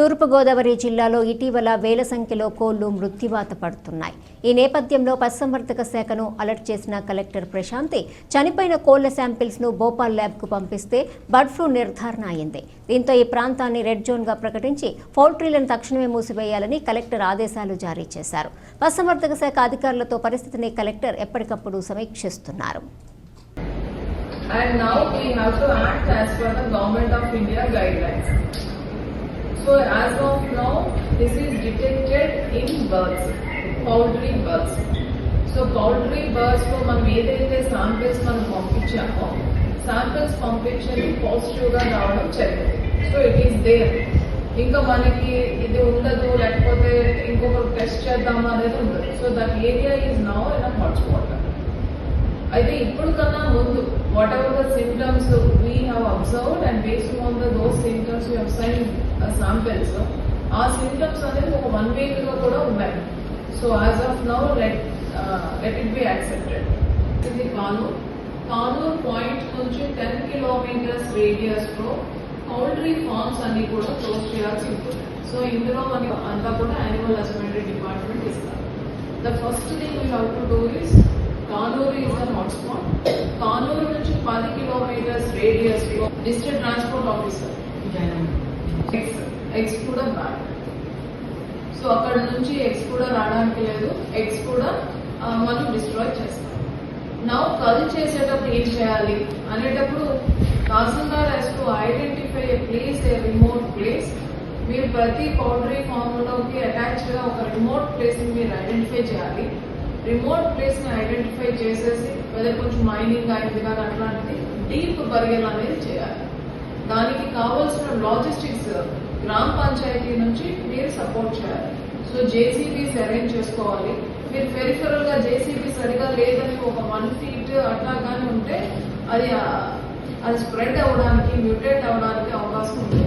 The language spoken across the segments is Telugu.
తూర్పుగోదావరి జిల్లాలో ఇటీవల వేల సంఖ్యలో కోళ్ళు మృత్యువాత పడుతున్నాయి. ఈ నేపథ్యంలో పశుసంవర్ధక శాఖను అలర్ట్ చేసిన కలెక్టర్ ప్రశాంతి చనిపోయిన కోళ్ళ శాంపిల్స్ను భోపాల్ ల్యాబ్కు పంపిస్తే బర్డ్ ఫ్లూ నిర్ధారణ అయింది. దీంతో ఈ ప్రాంతాన్ని రెడ్ జోన్గా ప్రకటించి పౌల్ట్రీలను తక్షణమే మూసివేయాలని కలెక్టర్ ఆదేశాలు జారీ చేశారు. పశుసంవర్ధక శాఖ అధికారులతో పరిస్థితిని కలెక్టర్ ఎప్పటికప్పుడు సమీక్షిస్తున్నారు. And now we have to act as per the government of India guidelines. So as of now, this is detected in birds, poultry birds. So poultry బర్డ్స్లో మనం ఏదైతే శాంపిల్స్ మనం పంపించామో శాంపిల్స్ పంపించేది పాజిటివ్గా రావడం జరిగింది. సో ఇట్ ఈస్ దేర్ ఇంకా మనకి ఇది ఉండదు లేకపోతే ఇంకొక టెస్ట్ చేద్దామా అనేది ఉండదు. So that area is now in hotspot అయితే ఇప్పుడు కన్నా ముందు whatever the symptoms we have observed and based on the those symptoms we have sign samples ఆ సింటమ్స్ అనేది ఒక వన్ వీక్గా కూడా ఉన్నాయి. So as of now let let it be accepted ఇది కానూర్ కానూర్ పాయింట్ నుంచి టెన్ కిలోమీటర్స్ రేడియస్లో పౌల్ట్రీ ఫార్మ్స్ అన్ని కూడా క్లోజ్ చేయాల్సి ఉంటుంది. సో ఇందులో మనకి అంతా కూడా యానిమల్ హస్బెండరీ డిపార్ట్మెంట్ ఇస్తారు. The first thing you have to do is Kanuru is an hotspot Kanuru నుంచి పది kilometres రేడియస్లో district transport officer ex ex కూడా బ్యాడ్ సో అక్కడ నుంచి ఎక్స్ కూడా రావడానికి లేదు. ఎక్స్ కూడా మనం డిస్ట్రాయ్ చేస్తాం. నా కల్ చేసేటప్పుడు ఏం చేయాలి? అనేటప్పుడు tahsildar has to identify a place a remote place మీరు ప్రతి పౌల్ట్రీ ఫామ్లోకి అటాచ్డ్గా ఒక రిమోట్ ప్లేస్ని మీరు ఐడెంటిఫై చేయాలి. రిమోట్ ప్లేస్ని ఐడెంటిఫై చేసేసి లేదా కొంచెం మైనింగ్ అయింది కానీ అట్లాంటిది డీప్ బరియల్ అనేది చేయాలి. దానికి కావాల్సిన లాజిస్టిక్స్ గ్రామ పంచాయతీ నుంచి మీరు సపోర్ట్ చేయాలి. సో జేసీబీస్ అరేంజ్ చేసుకోవాలి. మీరు పెరిఫరల్గా జేసీబీ సరిగా లేదని ఒక వన్ ఫీట్ అట్లా కానీ ఉంటే అది అది స్ప్రెడ్ అవ్వడానికి మ్యూటేట్ అవ్వడానికి అవకాశం ఉంది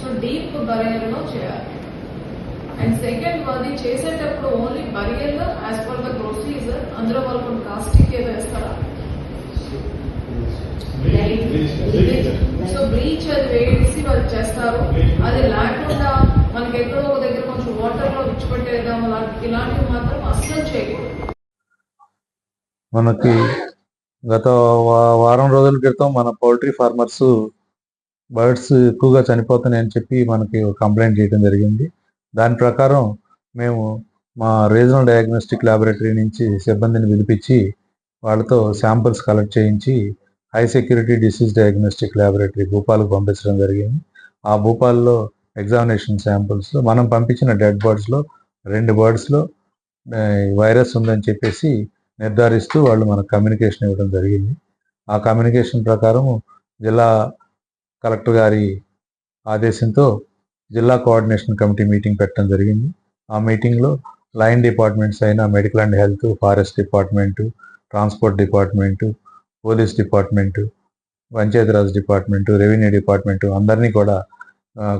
సో డీప్ బరియల్లో చేయాలి. అండ్ సెకండ్ అది చేసేటప్పుడు only burial as per the procedure అందులో వాళ్ళు కొన్ని కాస్టిక్ ఏదో వేస్తారా? సో బ్లీచ్ అది వేసి వాళ్ళు చేస్తారు. అది లేకుండా మనకి ఎక్కడో ఒక దగ్గర కొంచెం వాటర్లో విడిచిపెట్టేద్దాం ఇలాంటివి మాత్రం అస్సలు చేయకూడదు. మనకి గత వారం రోజుల క్రితం మన పౌల్ట్రీ ఫార్మర్స్ బర్డ్స్ ఎక్కువగా చనిపోతున్నాయని చెప్పి మనకి కంప్లైంట్ చేయడం జరిగింది. దాని ప్రకారం మేము మా రీజనల్ డయాగ్నోస్టిక్ ల్యాబొరేటరీ నుంచి సిబ్బందిని పిలిపించి వాళ్ళతో శాంపిల్స్ కలెక్ట్ చేయించి high security disease diagnostic laboratory భూపాల్కు పంపించడం జరిగింది. ఆ భూపాల్లో ఎగ్జామినేషన్ శాంపిల్స్ మనం పంపించిన డెడ్ బర్డ్స్లో రెండు బర్డ్స్లో వైరస్ ఉందని చెప్పేసి నిర్ధారిస్తూ వాళ్ళు మనకు కమ్యూనికేషన్ ఇవ్వడం జరిగింది. ఆ కమ్యూనికేషన్ ప్రకారం జిల్లా కలెక్టర్ గారి ఆదేశంతో జిల్లా కోఆర్డినేషన్ కమిటీ మీటింగ్ పెట్టడం జరిగింది. ఆ మీటింగ్లో లైన్ డిపార్ట్మెంట్స్ అయిన medical and health forest department transport department police department Panchayati Raj department revenue department అందరినీ కూడా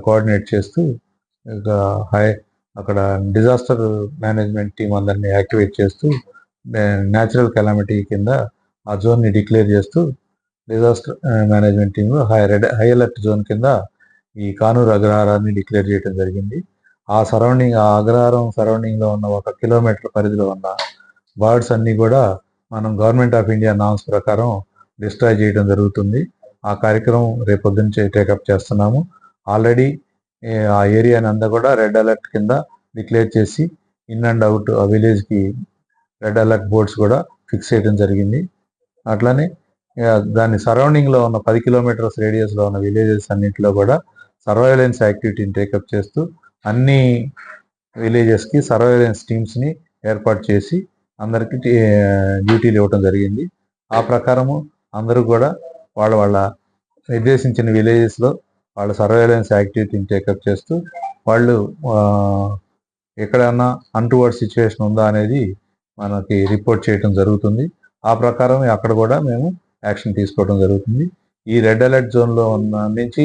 కోఆర్డినేట్ చేస్తూ ఇక హై అక్కడ డిజాస్టర్ మేనేజ్మెంట్ టీం అందరినీ యాక్టివేట్ చేస్తూ న్యాచురల్ కెలామిటీ కింద ఆ జోన్ని డిక్లేర్ చేస్తూ disaster management team high red high alert zone కింద ఈ కానూరు అగ్రహారాన్ని డిక్లేర్ చేయడం జరిగింది. ఆ సరౌండింగ్ ఆ అగ్రహారం సరౌండింగ్లో ఉన్న ఒక కిలోమీటర్ పరిధిలో ఉన్న బర్డ్స్ అన్నీ కూడా మనం గవర్నమెంట్ ఆఫ్ ఇండియా నామ్స్ ప్రకారం డిస్ట్రాయ్ చేయడం జరుగుతుంది. ఆ కార్యక్రమం రేపొద్దున టేకప్ చేస్తున్నాము. ఆల్రెడీ ఆ ఏరియాని అంతా కూడా రెడ్ అలర్ట్ కింద డిక్లేర్ చేసి ఇన్ అండ్ అవుట్ ఆ విలేజ్కి రెడ్ అలర్ట్ బోర్డ్స్ కూడా ఫిక్స్ చేయడం జరిగింది. అట్లానే దాని సరౌండింగ్లో ఉన్న పది కిలోమీటర్స్ రేడియస్లో ఉన్న విలేజెస్ అన్నింటిలో కూడా సర్వైలెన్స్ యాక్టివిటీని టేకప్ చేస్తూ అన్ని విలేజెస్కి సర్వేలెన్స్ టీమ్స్ని ఏర్పాటు చేసి అందరికి డ్యూటీలు ఇవ్వటం జరిగింది. ఆ ప్రకారము అందరూ కూడా వాళ్ళ వాళ్ళ నిర్దేశించిన విలేజెస్లో వాళ్ళ సర్వైలెన్స్ యాక్టివిటీని టేకప్ చేస్తూ వాళ్ళు ఎక్కడైనా అంటువర్డ్ సిచ్యువేషన్ ఉందా అనేది మనకి రిపోర్ట్ చేయడం జరుగుతుంది. ఆ ప్రకారం అక్కడ కూడా మేము యాక్షన్ తీసుకోవడం జరుగుతుంది. ఈ రెడ్ అలర్ట్ జోన్లో ఉన్న నుంచి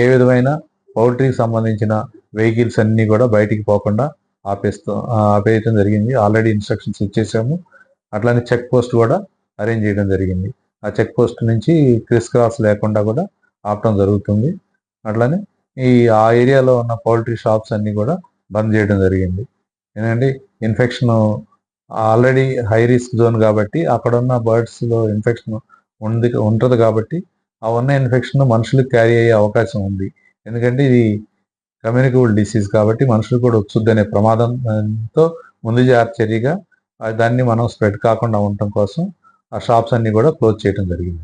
ఏ విధమైన పౌల్ట్రీకి సంబంధించిన వెహికల్స్ అన్నీ కూడా బయటికి పోకుండా ఆపేస్తూ ఆపేయటం జరిగింది. ఆల్రెడీ ఇన్స్ట్రక్షన్స్ ఇచ్చేసాము. అట్లానే చెక్ పోస్ట్ కూడా అరేంజ్ చేయడం జరిగింది. ఆ చెక్ పోస్ట్ నుంచి క్రిస్ క్రాస్ లేకుండా కూడా ఆపడం జరుగుతుంది. అట్లానే ఈ ఆ ఏరియాలో ఉన్న పౌల్ట్రీ షాప్స్ అన్నీ కూడా బంద్ చేయడం జరిగింది. ఎందుకంటే infection already high risk zone కాబట్టి అక్కడ ఉన్న బర్డ్స్లో ఇన్ఫెక్షన్ ఉంది ఉంటుంది కాబట్టి ఆ ఉన్న ఇన్ఫెక్షన్ మనుషులకు క్యారీ అయ్యే అవకాశం ఉంది. ఎందుకంటే ఇది కమ్యూనికబుల్ డిసీజ్ కాబట్టి మనుషులు కూడా వచ్చుద్ది అనే ప్రమాదంతో ముందు జాగ్రత్త చర్యగా దాన్ని మనం స్ప్రెడ్ కాకుండా ఉండటం కోసం ఆ షాప్స్ అన్ని కూడా క్లోజ్ చేయడం జరిగింది.